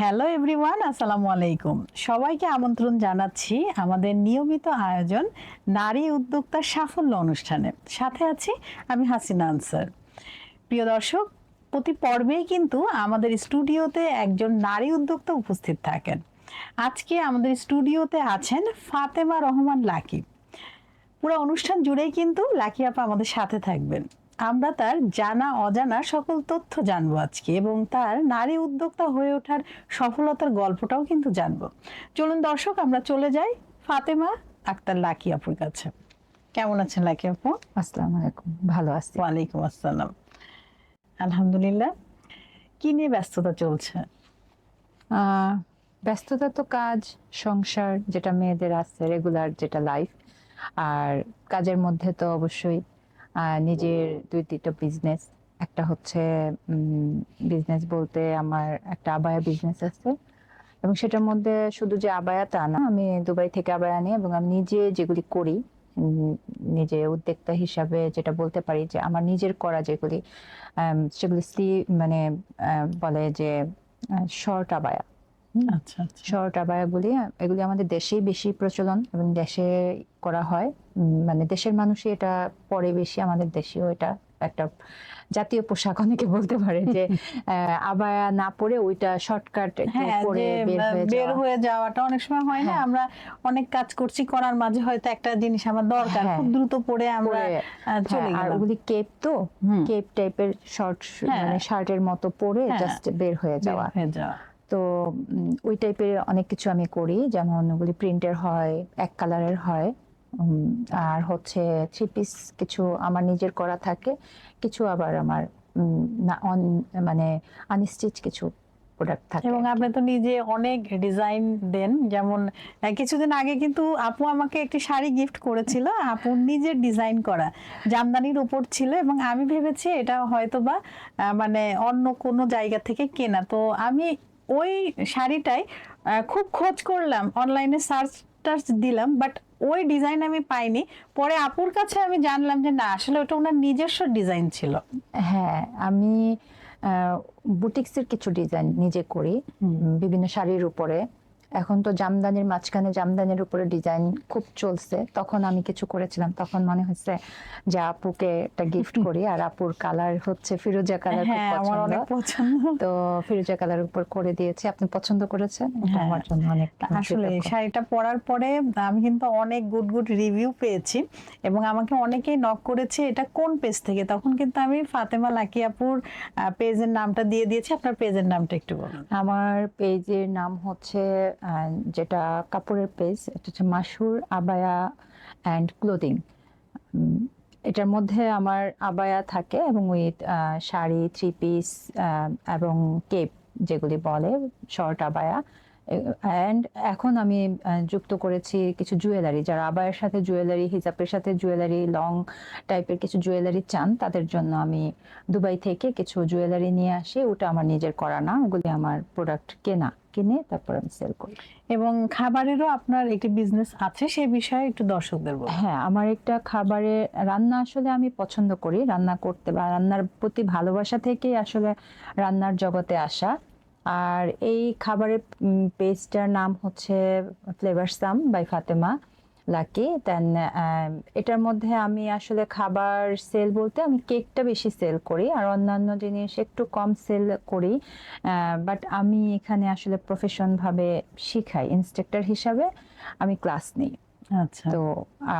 Hello everyone আসসালামু আলাইকুম। সবাইকে আমন্ত্রণ জানাচ্ছি আমাদের নিয়মিত আয়োজন নারী উদ্যোক্তার সাফল্য অনুষ্ঠানে। সাথে আছি আমি হাসিনা আনসার। প্রিয় দর্শক, প্রতি পর্বেই কিন্তু আমাদের স্টুডিওতে একজন নারী উদ্যোক্তা উপস্থিত থাকেন। আজকে আমাদের স্টুডিওতে আছেন ফাতেমা রহমান লাকি। পুরো অনুষ্ঠান জুড়েই কিন্তু লাকি আপা আমাদের সাথে থাকবেন। আমরা তার জানা অজানা সকল তথ্য জানব আজকে এবং তার নারী উদ্যোক্তা হয়ে ওঠার সফলতার গল্পটাও কিন্তু জানব। চলুন দর্শক আমরা চলে যাই ফাতেমা আক্তার লাকি আপুর কাছে। কেমন আছেন লাকি আপু? আসসালামু আলাইকুম ভালো আছি। ওয়ালাইকুম আসসালাম। আলহামদুলিল্লাহ। কি নিয়ে ব্যস্ততা চলছে? ব্যস্ততা তো কাজ সংসার যেটা মেয়েদের আছে রেগুলার যেটা লাইফ আর কাজের মধ্যে তো অবশ্যই নিজের দুই তিনটা বিজনেস একটা হচ্ছে বিজনেস বলতে আমার একটা আবায়া বিজনেস আছে। এবং সেটার মধ্যে শুধু যে আবায়া তা না, আমি দুবাই থেকে আবায়া নিই এবং আমি নিজে যেগুলি করি নিজে উদ্যোক্তা হিসাবে যেটা বলতে পারি যে আমার নিজের করা যেগুলি সেগুলি মানে বলে যে শর্ট আবায়া। আচ্ছা আচ্ছা। শর্ট আবায়াগুলি এগুলি আমাদের দেশেই বেশি প্রচলন এবং দেশে করা হয়। মানে দেশের মানুষই এটা পরে বেশি আমাদের দেশেও এটা একটা জাতীয় পোশাক অনেকে বলতে পারে যে আবায়া না পরে ওইটা শর্টকাট হ্যাঁ পরে বের হয়ে যাওয়াটা অনেক সময় হয় না। হ্যাঁ। আমরা অনেক কাজ করছি করার মাঝে হয়তো একটা জিনিস আমার দরকার। হ্যাঁ। খুব দ্রুত পরে আমরা চলে আর গেলাম। ওগুলি কেপ তো? কেপ টাইপের শর্ট। মানে শার্টের মতো পরে। জাস্ট বের হয়ে যাওয়া। হয়ে যাওয়া। তো ওই টাইপের অনেক কিছু আমি করি। যেমন ওগুলি প্রিন্টের হয় এক কালারের হয় আর হচ্ছে থ্রি পিস কিছু আমার নিজের করা থাকে। কিছু আবার আমার মানে আনস্টিচ কিছু প্রোডাক্ট থাকে এবং আপনি তো নিজে অনেক ডিজাইন দেন। যেমন কিছুদিন আগে কিন্তু আপু আমাকে একটি শাড়ি গিফট করেছিল। আপু নিজের ডিজাইন করা। জামদানির উপর ছিল এবং আমি ভেবেছি এটা হয়তো বা মানে অন্য কোনো জায়গা থেকে কেনা। তো আমি ওই শাড়িটাই খুব খোঁজ করলাম অনলাইনে সার্চ টার্চ দিলাম বাট ওই ডিজাইন আমি পাইনি। পরে আপুর কাছে আমি জানলাম যে না আসলে ওটা ওনার নিজস্ব ডিজাইন ছিল। হ্যাঁ আমি বুটিক্সের কিছু ডিজাইন নিজে করি বিভিন্ন শাড়ির উপরে। এখন তো জামদানির মাঝখানে জামদানির উপরে ডিজাইন খুব চলছে। তখন আমি কিছু করেছিলাম তখন মনে হচ্ছে যে আপুকে একটা গিফট করি আর আপুর কালার হচ্ছে ফিরোজা কালার হ্যাঁ আমার অনেক পছন্দ। তো ফিরোজা কালার উপর করে দিয়েছি। আপনি পছন্দ করেছেন? হ্যাঁ। আমার জন্য অনেক আসলে শাড়িটা পরার পরে আমি কিন্তু অনেক গুড গুড রিভিউ পেয়েছি এবং আমাকে অনেকেই নক করেছে এটা কোন পেজ থেকে? তখন কিন্তু আমি ফাতেমা লাকি লাকিয়াপুর পেজের নামটা দিয়ে দিয়েছি। আপনার পেজের নামটা একটু বলুন। আমার পেজের নাম হচ্ছে যেটা কাপড়ের পেজ এটা হচ্ছে মাসুর আবায়া অ্যান্ড ক্লোদিং এটার মধ্যে আমার আবায়া থাকে এবং উইথ শাড়ি থ্রি পিস এবং কেপ যেগুলি বলে শর্ট আবায়া। অ্যান্ড এখন আমি যুক্ত করেছি কিছু জুয়েলারি যারা আবায়ের সাথে জুয়েলারি হিজাবের সাথে জুয়েলারি লং টাইপের কিছু জুয়েলারি চান, তাদের জন্য আমি দুবাই থেকে কিছু জুয়েলারি নিয়ে আসি। ওটা আমার নিজের করা না, ওগুলি আমার প্রোডাক্ট কেনা। কিনে তারপর আমি সেল করি। এবং খাবারেরও আপনার একটি বিজনেস আছে সে বিষয়ে একটু দর্শকদের বলুন। হ্যাঁ আমার একটা খাবারে রান্না আসলে আমি পছন্দ করি। রান্না করতে বা রান্নার প্রতি ভালোবাসা থেকেই আসলে রান্নার জগতে আসা। আর এই খাবারের পেজটার নাম হচ্ছে flavoursome by Fatema Lucky then এটার মধ্যে আমি আসলে খাবার সেল বলতে আমি কেকটা বেশি সেল করি আর অন্যান্য জিনিস একটু কম সেল করি বাট আমি এখানে আসলে প্রফেশন ভাবে শিখাই ইনস্ট্রাক্টর হিসাবে আমি ক্লাস নিই। আচ্ছা। তো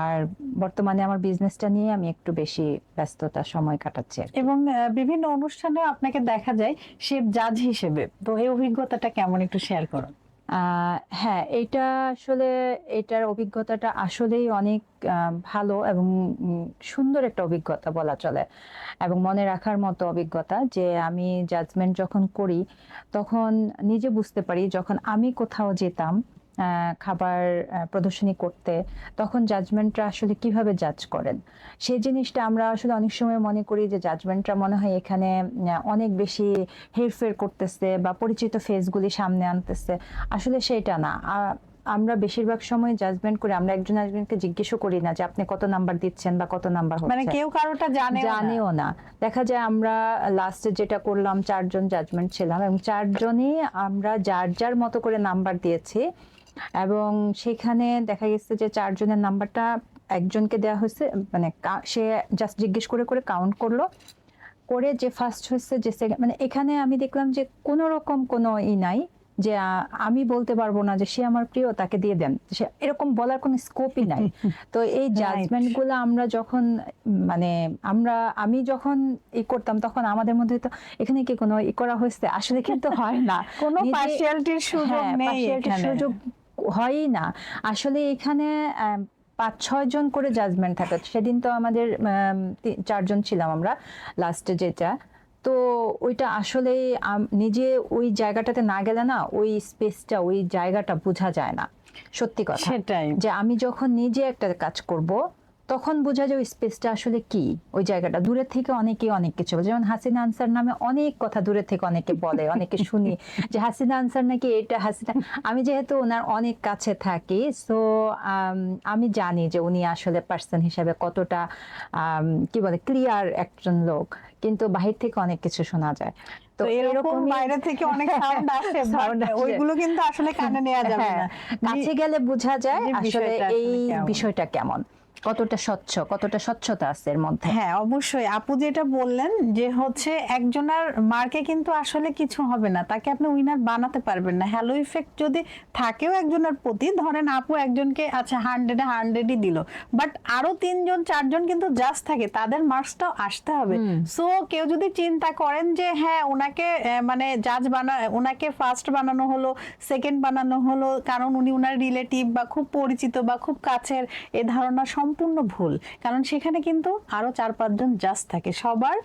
আর বর্তমানে আমার বিজনেসটা নিয়ে আমি একটু বেশি ব্যস্ততা সময় কাটাচ্ছি এবং বিভিন্ন অনুষ্ঠানে আপনাকে দেখা যায় শেফ জাজ হিসেবে তো এই অভিজ্ঞতাটা কেমন একটু শেয়ার করুন। হ্যাঁ এটা আসলে এটার অভিজ্ঞতাটা আসলেই অনেক ভালো এবং সুন্দর একটা অভিজ্ঞতা বলা চলে এবং মনে রাখার মতো অভিজ্ঞতা যে আমি জাজমেন্ট যখন করি, তখন নিজে বুঝতে পারি যখন আমি কোথাও যেতাম খাবার প্রদর্শনী করতে তখন জাজমেন্টরা আসলে কীভাবে জাজ করেন? সেই জিনিসটা আমরা আসলে অনেক সময় মনে করি যে জাজমেন্টরা মনে হয় এখানে অনেক বেশি হেরফের করতেছে বা পরিচিত ফেসগুলি সামনে আনতেছে। আসলে সেটা না। আমরা বেশিরভাগ সময় জাজমেন্ট করে আমরা একজন একজনকে জিজ্ঞেসও করি না যে আপনি কত নাম্বার দিচ্ছেন বা কত নাম্বার মানে কেউ কারোটা জানে জানেও না। দেখা যায় আমরা লাস্টে যেটা করলাম চারজন জাজমেন্ট ছিলাম এবং চারজনই আমরা যার যার মতো করে নাম্বার দিয়েছি এবং সেখানে দেখা গেছে যে চারজনের নাম্বারটা একজনকে দেওয়া হয়েছে মানে সে জাস্ট জিজ্ঞেস করে করে কাউন্ট করল। করে যে ফার্স্ট হচ্ছে যে মানে এখানে আমি দেখলাম যে কোনো রকম কোনো ই নাই যে আমি বলতে পারব না যে সে আমার প্রিয় তাকে দিয়ে দেন। সে এরকম বলার কোনো স্কোপই নাই। তো এই. জাজমেন্টগুলো আমরা যখন মানে আমরা আমি যখন ই করতাম তখন আমাদের মধ্যে তো এখানে কি কোনো ই করা হয়েছে? আসলে কিন্তু হয় না। কোনো পার্সিয়ালিটির সুযোগ হ্যাঁ, নেই সুযোগ হয়ই না। আসলে এখানে পাঁচ ছয় জন করে জাজমেন্ট থাকে। সেদিন তো আমাদের চারজন ছিলাম আমরা লাস্টে যেটা। তো ওইটা আসলে নিজে ওই জায়গাটাতে না গেলে না ওই স্পেসটা ওই জায়গাটা বোঝা যায় না। সত্যি কথা। সেটাই। যে আমি যখন নিজে একটা কাজ করব তখন বোঝা যায় ওই স্পেসটা আসলে কি? ওই জায়গাটা দূরের থেকে অনেকে অনেক কিছু বলে। যেমন হাসিনা আনসার নামে অনেক কথা দূরের থেকে অনেকে বলে অনেকে শুনি যে হাসিনা আনসার নাকি এটা হাসিনা। আমি যেহেতু ওনার অনেক কাছে থাকি সো আমি জানি যে উনি আসলে পার্সন হিসাবে কতটা কি বলে ক্লিয়ার একজন লোক। কিন্তু বাহির থেকে অনেক কিছু শোনা যায়। তো এরকম বাইরে থেকে অনেক সাউন্ড আসে। ওইগুলো কিন্তু আসলে কানে নেওয়া যাবে হ্যাঁ, না। কাছে গেলে বোঝা যায় আসলে এই বিষয়টা কেমন। কতটা স্বচ্ছ কতটা স্বচ্ছতা আছে এর মধ্যে? হ্যাঁ অবশ্যই। আপু যেটা বললেন যে হচ্ছে একজনের মার্কে কিন্তু আসলে কিছু হবে না। তাকে আপনি উইনার বানাতে পারবেন না। হ্যালো ইফেক্ট যদি থাকেও একজনের প্রতি ধরেন আপু একজনকে আচ্ছা হান্ড্রেডে হান্ড্রেডই দিল। বাট আরও তিনজন চারজন কিন্তু জাস্ট থাকে তাদের মার্কসটাও আসতে হবে। সো কেউ যদি চিন্তা করেন যে হ্যাঁ ওনাকে মানে জাজ বানা ওনাকে ফার্স্ট বানানো হলো সেকেন্ড বানানো হলো কারণ উনি ওনার রিলেটিভ বা খুব পরিচিত বা খুব কাছের এ ধারণা সম্পূর্ণ ভুল। কারণ সেখানে কিন্তু আরও চার পাঁচজন জাজ থাকে। সবার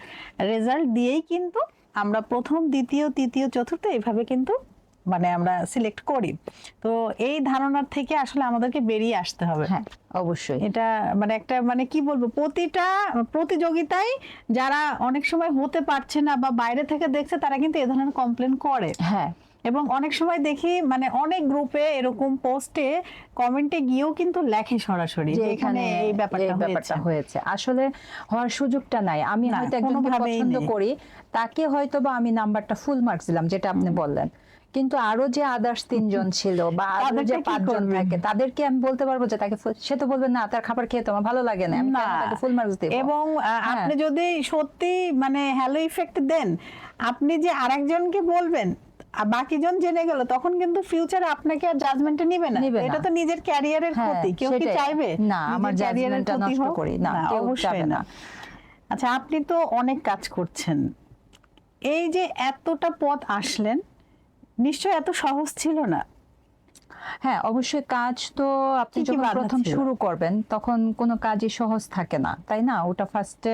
রেজাল্ট দিয়েই কিন্তু আমরা প্রথম দ্বিতীয় তৃতীয় চতুর্থ এইভাবে কিন্তু মানে আমরা সিলেক্ট করি। তো এই ধারণার থেকে আসলে আমাদেরকে বেরিয়ে আসতে হবে। হ্যাঁ অবশ্যই। এটা মানে একটা মানে কি বলব প্রতিটা প্রতিযোগিতায় যারা অনেক সময় হতে পারছে না বা বাইরে থেকে দেখছে তারা কিন্তু এ ধরনের কমপ্লেন করে। হ্যাঁ এবং অনেক সময় দেখি মানে অনেক গ্রুপে এরকম পোস্টে কমেন্টে গিয়েও কিন্তু লেখে সরাসরি যে এখানে এই ব্যাপারটা হয়েছে। আসলে হওয়ার সুযোগটা নাই। আমি হয়তো একজনকে পছন্দ করি তাকে হয়তো বা আমি নাম্বারটা ফুল মার্কস দিলাম যেটা আপনি বললেন। কিন্তু আরও যে আদার্স তিনজন ছিল বা আরও যে পাঁচজন থাকে তাদেরকে আমি বলতে পারব যে তাকে সে তো বলবে না তার খাবার খেয়ে তোমার ভালো লাগে না। আমি তাকে ফুল মার্কস দেব? এবং হ্যাঁ। আপনি যদি সত্যি মানে হ্যালো ইফেক্ট দেন আপনি যে আরেকজনকে বলবেন আর বাকিজন জেনে গেল তখন কিন্তু ফিউচারে আপনাকে আর নিবে না। এটা তো নিজের ক্যারিয়ারের ক্ষতি। কেউ কি চাইবে? না, আমার নষ্ট করি। না, অবশ্যই না। আচ্ছা আপনি তো অনেক কাজ করছেন। এই যে এতটা পথ আসলেন নিশ্চয় এত সহজ ছিল না। হ্যাঁ অবশ্যই কাজ তো আপনি যখন প্রথম শুরু করবেন তখন কোনো কাজই সহজ থাকে না তাই না? ওটা ফার্স্টে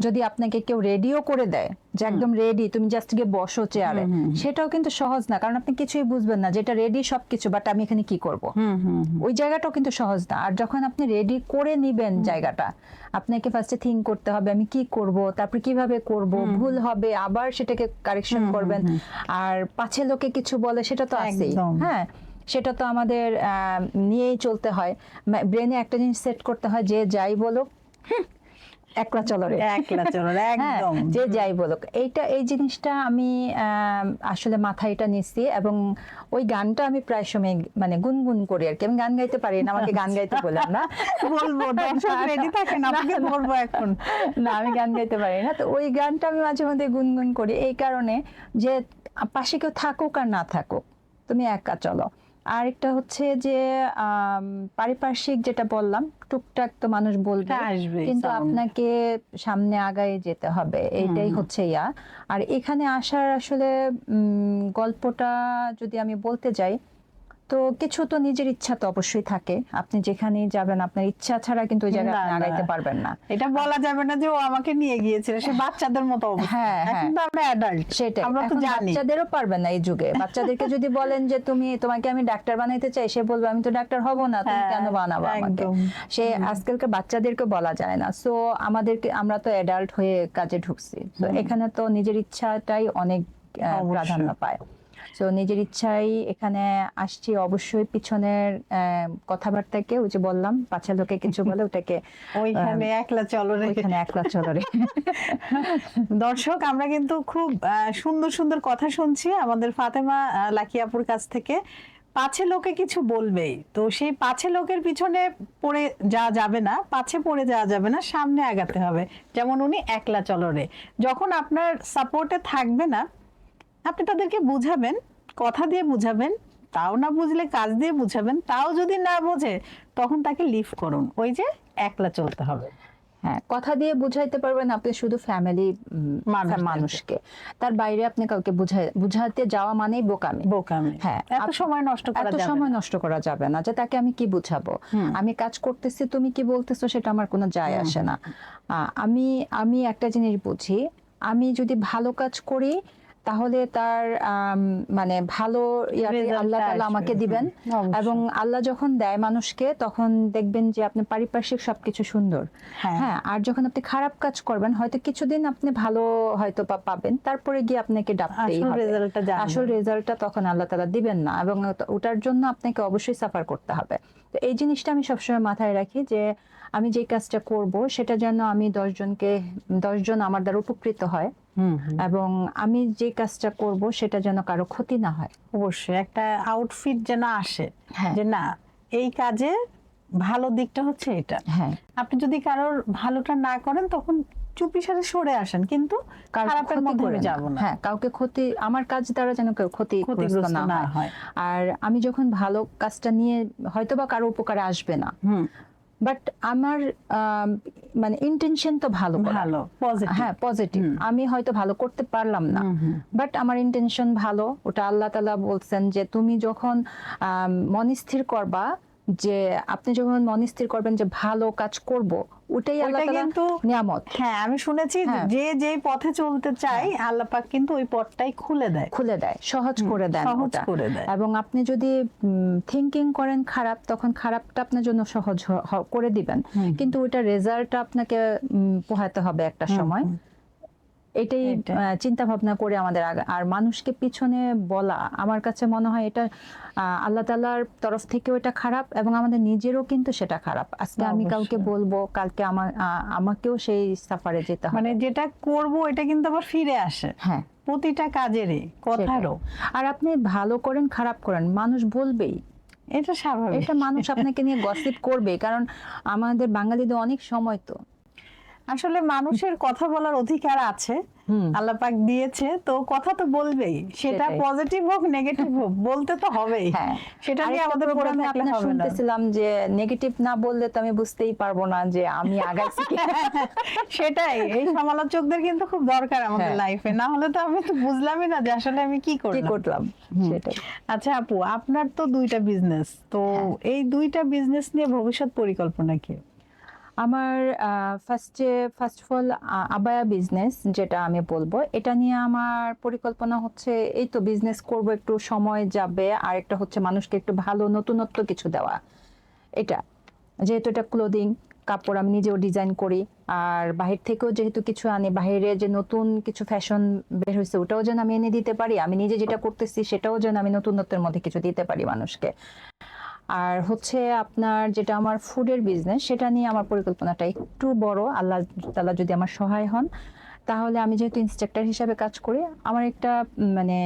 যদি আপনাকে কেউ রেডিও করে দেয় যে একদম রেডি তুমি জাস্ট গিয়ে বসো চেয়ারে সেটাও কিন্তু সহজ না কারণ আপনি কিছুই বুঝবেন না যেটা রেডি সবকিছু বাট আমি এখানে কি করব? ওই জায়গাটাও কিন্তু সহজ না আর যখন আপনি রেডি করে নিবেন জায়গাটা আপনাকে ফার্স্টে থিঙ্ক করতে হবে আমি কি করব তারপর কীভাবে করব ভুল হবে আবার সেটাকে কারেকশন করবেন আর পাছে লোকে কিছু বলে সেটা তো আছেই হ্যাঁ? সেটা তো আমাদের আহ, নিয়েই চলতে হয়। ব্রেনে একটা জিনিস সেট করতে হয় যে যাই বলুক একলা চলো রে একলা চলো হ্যাঁ, একদম। যে যাই বলুক। এইটা এই জিনিসটা আমি আসলে মাথায় এটা নিচ্ছি এবং ওই গানটা আমি প্রায় সময় মানে গুনগুন করি আর কি। আমি গান গাইতে পারি না আমাকে গান গাইতে বললাম না বলব দর্শক রেডি থাকেন আপনাকে ধরবো এখন। না আমি গান গাইতে পারি না। তো ওই গানটা আমি মাঝে মধ্যে গুনগুন করি। এই কারণে যে পাশে কেউ থাকুক আর না থাকুক তুমি একা চলো। আরেকটা হচ্ছে যে পারিপার্শ্বিক যেটা বললাম টুকটাক তো মানুষ বলবে কিন্তু আপনাকে সামনে আগায় যেতে হবে এটাই হচ্ছে ইয়া। আর এখানে আসার আসলে উম, গল্পটা যদি আমি বলতে যাই তো কিছু তো নিজের ইচ্ছা তো অবশ্যই থাকে। আপনি যেখানেই যাবেন আপনার ইচ্ছা ছাড়া কিন্তু ওই জায়গায় আপনি আগাইতে পারবেন না। এটা বলা যাবে না যে ও আমাকে নিয়ে গিয়েছিল সে বাচ্চাদের মতো হ্যাঁ, এখন হ্যাঁ। তো আমরা অ্যাডাল্ট সেটাই। আমরা তো জানি। বাচ্চাদেরও পারবেন না এই যুগে। বাচ্চাদেরকে যদি বলেন যে তুমি তোমাকে আমি ডাক্তার বানাইতে চাই সে বলবে আমি তো ডাক্তার হব না তুমি হ্যাঁ, কেন বানাবো আমাকে? সে আজকালকার বাচ্চাদেরকে বলা যায় না। সো আমাদেরকে আমরা তো অ্যাডাল্ট হয়ে কাজে ঢুকছি। তো এখানে তো নিজের ইচ্ছাটাই অনেক প্রাধান্য পায়। তো নিজের ইচ্ছাই এখানে আসছি অবশ্যই পিছনের কথাবার্তাকে ওই যে বললাম পাঁচা লোকে কিছু বলে ওটাকে ওইখানে একলা চলো রে ওইখানে একলা চলরে। দর্শক আমরা কিন্তু খুব সুন্দর সুন্দর কথা শুনছি আমাদের ফাতেমা লাকিয়াপুর কাছ থেকে। পাছে লোকে কিছু বলবেই। তো সেই পাছে লোকের পিছনে পড়ে যাওয়া যাবে না পাছে পড়ে যাওয়া যাবে না সামনে আগাতে হবে। যেমন উনি একলা চলরে। যখন আপনার সাপোর্টে থাকবে না আপনি তাদেরকে বুঝাবেন কথা দিয়ে বুঝাবেন তাও না বুঝলে কাজ দিয়ে বুঝাবেন তাও যদি না বোঝে তখন তাকে লিভ করুন। ওই যে একলা চলতে হবে। হ্যাঁ কথা দিয়ে বুঝাইতে পারবেন আপনি শুধু ফ্যামিলি মানুষকে। তার বাইরে আপনি কাউকে বুঝাতে যাওয়া মানেই বোকামি। বোকামি। হ্যাঁ, এত সময় নষ্ট করা যাবে সময় নষ্ট করা যাবে না যে তাকে আমি কি বুঝাবো। আমি কাজ করতেছি তুমি কি বলতেছো সেটা আমার কোনো যায় আসে না। আমি আমি একটা জিনিস বুঝি আমি যদি ভালো কাজ করি তাহলে তার মানে ভালো আল্লাহ আমাকে দিবেন এবং আল্লাহ যখন দেয় মানুষকে তখন দেখবেন যে আপনি পারিপার্শ্বিক সবকিছু সুন্দর হ্যাঁ। হ্যাঁ আর যখন আপনি খারাপ কাজ করবেন হয়তো কিছুদিন আপনি ভালো হয়তো বা পাবেন তারপরে গিয়ে আপনাকে ডাকতেই আসল হবে রেজাল্টটা জানবেন। আসল রেজাল্টটা তখন আল্লাহ তালা দিবেন না এবং ওটার জন্য আপনাকে অবশ্যই সাফার করতে হবে তো এই জিনিসটা আমি সবসময় মাথায় রাখি যে আমি যে কাজটা করব সেটা যেন আমি দশজনকে দশজন আমার দ্বারা উপকৃত হয়। এবং আমি যে কাজটা করব সেটা যেন কারও ক্ষতি না হয়। অবশ্যই একটা আউটফিট যেন আসে হ্যাঁ। যে না এই কাজে ভালো দিকটা হচ্ছে এটা। হ্যাঁ। আপনি যদি কারোর ভালোটা না করেন তখন চুপি সারে সরে আসেন কিন্তু খারাপের মধ্যে। যাব না। হ্যাঁ কাউকে ক্ষতি আমার কাজ দ্বারা যেন কেউ ক্ষতি ক্ষতিগ্রস্ত না হয়। আর আমি যখন ভালো কাজটা নিয়ে হয়তো বা কারও উপকারে আসবে না বাট আমার মানে ইন্টেনশন তো ভালো ভালো হ্যাঁ পজিটিভ আমি হয়তো ভালো করতে পারলাম না। বাট আমার ইন্টেনশন ভালো। ওটা আল্লাহ তালা বলছেন যে তুমি যখন মনস্থির করবা যে আপনি যখন মন স্থির করবেন যে ভালো কাজ করব ওটাই আল্লাহ কিন্তু- নিয়ামত। হ্যাঁ আমি শুনেছি হ্যাঁ। যে যে পথে চলতে চাই আল্লাহ পাক কিন্তু ওই পথটাই খুলে দেয়। খুলে দেয় সহজ করে দেন সহজ করে দেয়। এবং আপনি যদি থিঙ্কিং করেন খারাপ তখন খারাপটা আপনার জন্য সহজ করে দিবেন। কিন্তু ওইটা রেজাল্টটা আপনাকে পোহাতে হবে একটা সময়। এটাই। চিন্তা ভাবনা করে আমাদের আর মানুষকে পিছনে বলা আমার কাছে মনে হয় এটা আল্লাহ তালার তরফ থেকেও এটা খারাপ এবং আমাদের নিজেরও কিন্তু সেটা খারাপ। আজকে আমি কাউকে বলব কালকে আমার আমাকেও সেই সাফারে যেতে হবে। মানে যেটা করব এটা কিন্তু আবার ফিরে আসে। হ্যাঁ। প্রতিটা কাজেরই কথারও। আর আপনি ভালো করেন খারাপ করেন মানুষ বলবেই। এটা স্বাভাবিক। এটা মানুষ আপনাকে নিয়ে গসিপ করবে কারণ আমাদের বাঙালিদের অনেক সময় তো। আসলে মানুষের কথা বলার অধিকার আছে। আল্লাহ পাক দিয়েছে তো কথা তো বলবেই। সেটা সেটাই। পজিটিভ হোক নেগেটিভ হোক বলতে তো হবেই। হ্যাঁ। সেটা নিয়ে আমাদের প্রোগ্রামে আপনার শুনতেছিলাম যে নেগেটিভ না বললে তো আমি বুঝতেই পারব না যে আমি আগাইছি সেটাই। এই সমালোচকদের কিন্তু খুব দরকার আমাদের হ্যাঁ। লাইফে না হলে তো আমি তো বুঝলামই না যে আসলে আমি কি কি করলাম। করলাম সেটাই। আচ্ছা আপু আপনার তো দুইটা বিজনেস তো হ্যাঁ। এই দুইটা বিজনেস নিয়ে ভবিষ্যৎ পরিকল্পনা কি? আমার ফার্স্টে ফার্স্ট অফ অল আবায়া বিজনেস যেটা আমি বলব, এটা নিয়ে আমার পরিকল্পনা হচ্ছে, এই তো বিজনেস করব, একটু সময় যাবে, আর একটা হচ্ছে মানুষকে একটু ভালো নতুনত্ব কিছু দেওয়া। এটা, যেহেতু এটা ক্লোদিং কাপড় আমি নিজেও ডিজাইন করি, আর বাহির থেকেও যেহেতু কিছু আনি বাইরে যে নতুন কিছু ফ্যাশন বের হয়েছে ওটাও যেন আমি এনে দিতে পারি, আমি নিজে যেটা করতেছি, সেটাও যেন আমি নতুনত্বের মধ্যে কিছু দিতে পারি মানুষকে। আর হচ্ছে আপনার যেটা আমার ফুডের বিজনেস সেটা নিয়ে আমার পরিকল্পনাটা একটু বড়। আল্লাহ তালা যদি আমার সহায় হন তাহলে আমি যেহেতু ইনস্ট্রাক্টর হিসাবে কাজ করি আমার একটা মানে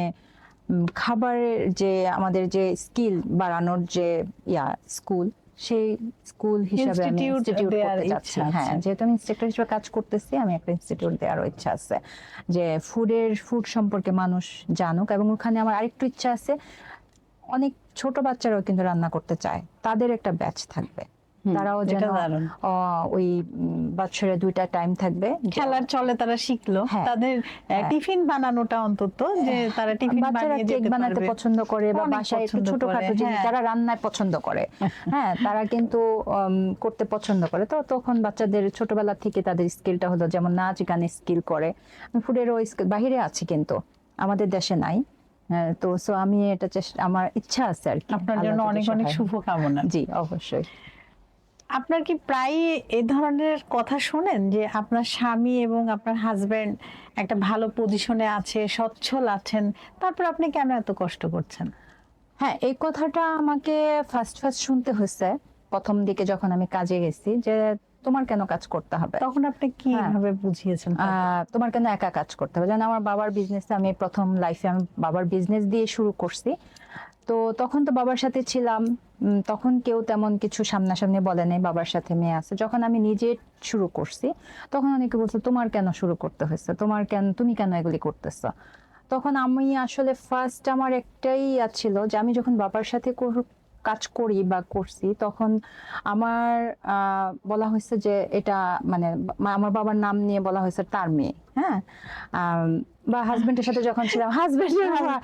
খাবারের যে আমাদের যে স্কিল বাড়ানোর যে ইয়া স্কুল সেই স্কুল হিসাবে আমি ইনস্টিটিউট করতে চাচ্ছি। হ্যাঁ যেহেতু আমি ইনস্ট্রাক্টর হিসেবে কাজ করতেছি আমি একটা ইনস্টিটিউট দেওয়ারও ইচ্ছা আছে যে ফুডের ফুড সম্পর্কে মানুষ জানুক। এবং ওখানে আমার আরেকটু ইচ্ছা আছে অনেক ছোট বাচ্চারাও কিন্তু রান্না করতে চায়। তাদের একটা ব্যাচ থাকবে। তারাও যেন ওই বছরে দুইটা টাইম থাকবে। খেলার চলে তারা শিখলো। হ্যাঁ। তাদের হ্যাঁ। টিফিন বানানোটা অন্তত যে তারা টিফিন বানিয়ে যেতে বানাতে পছন্দ করে বা বাসায় একটু ছোটখাটো জিনিস হ্যাঁ। যারা রান্নায় পছন্দ করে। হ্যাঁ তারা কিন্তু করতে পছন্দ করে। তো তখন বাচ্চাদের ছোটবেলা থেকে তাদের স্কিলটা হলো যেমন নাচ গানের স্কিল করে। ফুডেরও স্কিল বাহিরে আছে কিন্তু আমাদের দেশে নাই। হ্যাঁ, তো সো আমি এটা চেষ্টা আমার ইচ্ছা আছে আর কি আপনার জন্য অনেক অনেক শুভকামনা। জি অবশ্যই। আপনার কি প্রায় এ ধরনের কথা শোনেন? যে আপনার স্বামী এবং আপনার হাজবেন্ড একটা ভালো পজিশনে আছে সচ্ছল আছেন তারপর আপনি কেন এত কষ্ট করছেন? হ্যাঁ এই কথাটা আমাকে ফার্স্ট ফার্স্ট শুনতে হয়েছে। প্রথম দিকে যখন আমি কাজে গেছি যে তোমার কেন কাজ করতে হবে? তখন আপনি কি হ্যাঁ। ভাবে বুঝিয়েছেন তোমার কেন একা কাজ করতে হবে? যেন আমার বাবার বিজনেস আমি প্রথম লাইফে আমি বাবার বিজনেস দিয়ে শুরু করছি। তো তখন তো বাবার সাথে ছিলাম। তখন কেউ তেমন কিছু সামনাসামনি বলে নাই বাবার সাথে মেয়ে আছে। যখন আমি নিজে শুরু করছি তখন অনেকে বলছে তোমার কেন শুরু করতে হয়েছে? তোমার কেন তুমি কেন এগুলি করতেছো? তখন আমি আসলে ফার্স্ট আমার একটাই ইয়া ছিল যে আমি যখন বাবার সাথে কাজ করি বা করছি, তখন আমার বলা হয়েছে যে এটা মানে আমার বাবার নাম নিয়ে বলা হয়েছে তার মেয়ে। হ্যাঁ? বা হাজবেন্ডের সাথে যখন ছিলাম হাজবেন্ডের মানে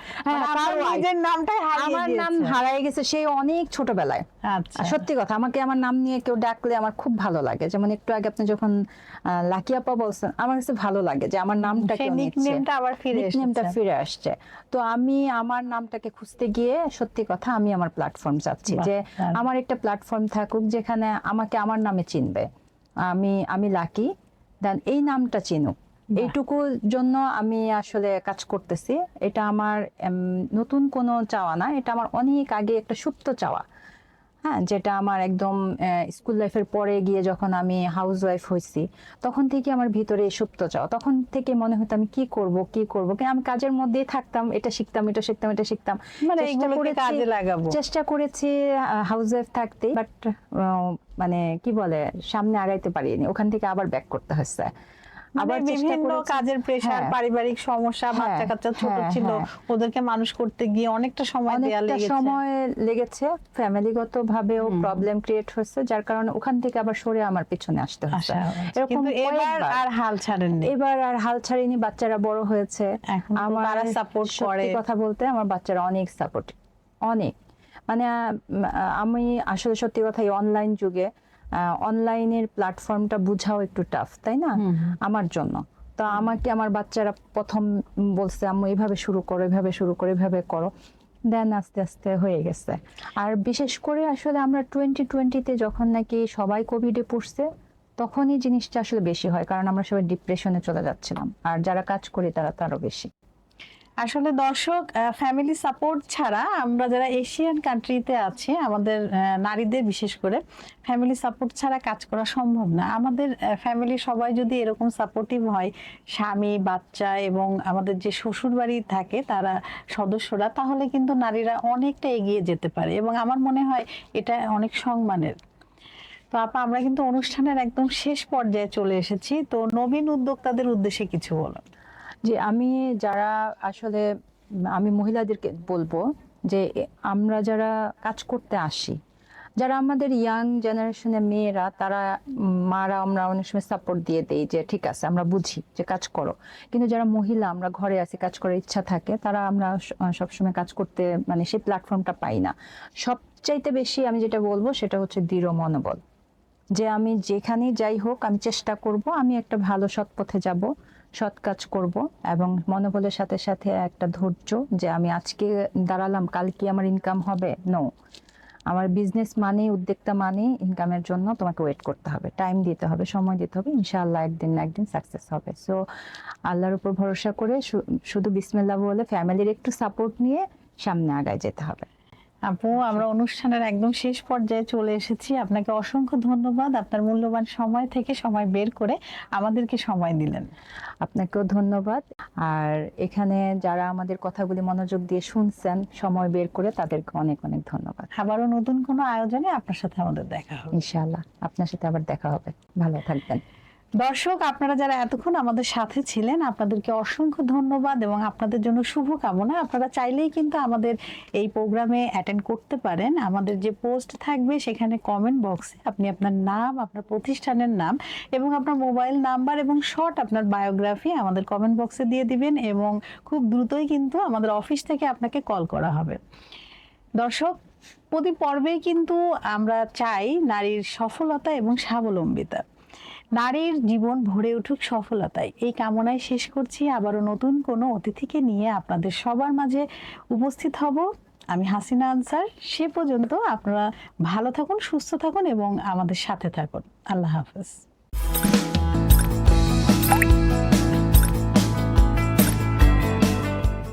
নিজের নামটাই আমার নাম। হারাই গেছে সেই অনেক ছোটবেলায়। আচ্ছা। সত্যি কথা আমাকে আমার নাম নিয়ে কেউ ডাকলে আমার খুব ভালো লাগে। যেমন একটু আগে আপনি যখন আহ, বলছেন আমার কাছে ভালো লাগে যে আমার নামটা নিকনেমটা আবার ফিরে নিকনেমটা ফিরে আসছে। তো আমি আমার নামটাকে খুঁজতে গিয়ে সত্যি কথা আমি আমার প্ল্যাটফর্ম চাচ্ছি যে আমার একটা প্ল্যাটফর্ম থাকুক যেখানে আমাকে আমার নামে চিনবে। আমি আমি লাকি দেন এই নামটা চিনুক। এইটুকু জন্য আমি আসলে কাজ করতেছি। এটা আমার নতুন কোনো চাওয়া না। এটা আমার অনেক আগে একটা সুপ্ত চাওয়া। হ্যাঁ যেটা আমার একদম স্কুল লাইফের পরে গিয়ে যখন আমি হাউস ওয়াইফ হয়েছি তখন থেকে আমার ভিতরে সুপ্ত চাওয়া। তখন থেকে মনে হতো আমি কি করব কি করব? কিন্তু আমি কাজের মধ্যেই থাকতাম এটা শিখতাম এটা শিখতাম এটা শিখতাম। মানে চেষ্টা করেছি- কাজে লাগাবো। চেষ্টা করেছি হাউস ওয়াইফ থাকতে বাট মানে কি বলে সামনে আগাইতে পারিনি। ওখান থেকে আবার ব্যাক করতে হচ্ছে আবার মানে বিভিন্ন কাজের প্রেশার হ্যাঁ। পারিবারিক সমস্যা হ্যাঁ, বাচ্চা কাচ্চা ছোট হ্যাঁ, ছিল। ওদেরকে মানুষ করতে গিয়ে অনেকটা সময় দেয়া অনেকটা লেগেছে। সময় লেগেছে ফ্যামিলিগত ভাবেও প্রবলেম ক্রিয়েট হয়েছে যার কারণে ওখান থেকে আবার সরে আমার পিছনে আসতে হচ্ছে এরকম এবার আর হাল ছাড়েননি। এবার আর হাল ছাড়িনি বাচ্চারা বড় হয়েছে। আমার সাপোর্ট করে। কথা বলতে আমার বাচ্চারা অনেক সাপোর্ট অনেক। মানে আমি আসলে সত্যি কথা এই অনলাইন যুগে অনলাইনের প্ল্যাটফর্মটা বুঝাও একটু টাফ তাই না। আমার জন্য। তো আমাকে আমার বাচ্চারা প্রথম বলছে আম্মু এভাবে শুরু করো এভাবে শুরু করো এভাবে করো। দেন আস্তে আস্তে হয়ে গেছে। আর বিশেষ করে আসলে আমরা টোয়েন্টি টোয়েন্টিতে যখন নাকি সবাই কোভিডে পড়ছে তখনই জিনিসটা আসলে বেশি হয় কারণ আমরা সবাই ডিপ্রেশনে চলে যাচ্ছিলাম। আর যারা কাজ করি তারা তো আরও বেশি। আসলে দর্শক ফ্যামিলি সাপোর্ট ছাড়া আমরা যারা এশিয়ান কান্ট্রিতে আছি, আমাদের নারীদের বিশেষ করে ফ্যামিলি সাপোর্ট ছাড়া কাজ করা সম্ভব না। আমাদের ফ্যামিলি সবাই যদি এরকম সাপোর্টিভ হয়, স্বামী, বাচ্চা এবং আমাদের যে শ্বশুর বাড়ি থাকে, তারা সদস্যরা, তাহলে কিন্তু নারীরা অনেকটা এগিয়ে যেতে পারে এবং আমার মনে হয় এটা অনেক সম্মানের। তো আপা, আমরা কিন্তু অনুষ্ঠানের একদম শেষ পর্যায়ে চলে এসেছি। তো নবীন উদ্যোক্তাদের উদ্দেশ্যে কিছু বলো যে আমি যারা আসলে, আমি মহিলাদেরকে বলব যে আমরা যারা কাজ করতে আসি, যারা আমাদের ইয়াং জেনারেশনের মেয়েরা, তারা মারা আমরা অনেক সময় সাপোর্ট দিয়ে দেই যে ঠিক আছে, আমরা বুঝি যে কাজ করো। কিন্তু যারা মহিলা, আমরা ঘরে আছি, কাজ করার ইচ্ছা থাকে, তারা আমরা সবসময় কাজ করতে মানে সেই প্ল্যাটফর্মটা পাই না। সবচাইতে বেশি আমি যেটা বলব সেটা হচ্ছে দৃঢ় মনোবল। যে আমি যেখানেই যাই হোক, আমি চেষ্টা করব, আমি একটা ভালো সৎ পথে যাব। সৎ কাজ করব এবং মনোবলের সাথে সাথে একটা ধৈর্য যে আমি আজকে দাঁড়ালাম কাল কি আমার ইনকাম হবে। নো আমার বিজনেস মানে উদ্যোক্তা মানে ইনকামের জন্য তোমাকে ওয়েট করতে হবে। টাইম দিতে হবে, সময় দিতে হবে। ইনশাআল্লাহ একদিন না একদিন সাকসেস হবে। সো আল্লাহর উপর ভরসা করে শুধু বিসমিল্লাহ বলে ফ্যামিলির একটু সাপোর্ট নিয়ে সামনে আগায় যেতে হবে। আপু আমরা অনুষ্ঠানের একদম শেষ পর্যায়ে চলে এসেছি। আপনাকে অসংখ্য ধন্যবাদ। আপনার মূল্যবান সময় থেকে সময় বের করে আমাদেরকে সময় দিলেন। আপনাকেও ধন্যবাদ। আর এখানে যারা আমাদের কথাগুলি মনোযোগ দিয়ে শুনছেন সময় বের করে তাদেরকে অনেক অনেক ধন্যবাদ। আবারও নতুন কোনো আয়োজনে আপনার সাথে আমাদের দেখা হবে। ইনশাআল্লাহ। আপনার সাথে আবার দেখা হবে। ভালো থাকবেন। দর্শক, আপনারা যারা এতক্ষণ আমাদের সাথে ছিলেন, আপনাদেরকে অসংখ্য ধন্যবাদ এবং আপনাদের জন্য শুভকামনা। আপনারা চাইলেই কিন্তু আমাদের এই প্রোগ্রামে অ্যাটেন্ড করতে পারেন। আমাদের যে পোস্ট থাকবে সেখানে কমেন্ট বক্সে আপনি আপনার নাম, আপনার প্রতিষ্ঠানের নাম এবং আপনার মোবাইল নাম্বার এবং শর্ট আপনার বায়োগ্রাফি আমাদের কমেন্ট বক্সে দিয়ে দিবেন এবং খুব দ্রুতই কিন্তু আমাদের অফিস থেকে আপনাকে কল করা হবে। দর্শক, প্রতি পর্বেই কিন্তু আমরা চাই নারীর সফলতা এবং স্বাবলম্বিতা। নারীর জীবন ভরে উঠুক সফলতায়। এই কামনায় শেষ করছি। আবারও নতুন কোনো অতিথিকে নিয়ে আপনাদের সবার মাঝে উপস্থিত হব। আমি হাসিনা আনসার। সে পর্যন্ত আপনারা ভালো থাকুন, সুস্থ থাকুন এবং আমাদের সাথে থাকুন। আল্লাহ হাফেজ।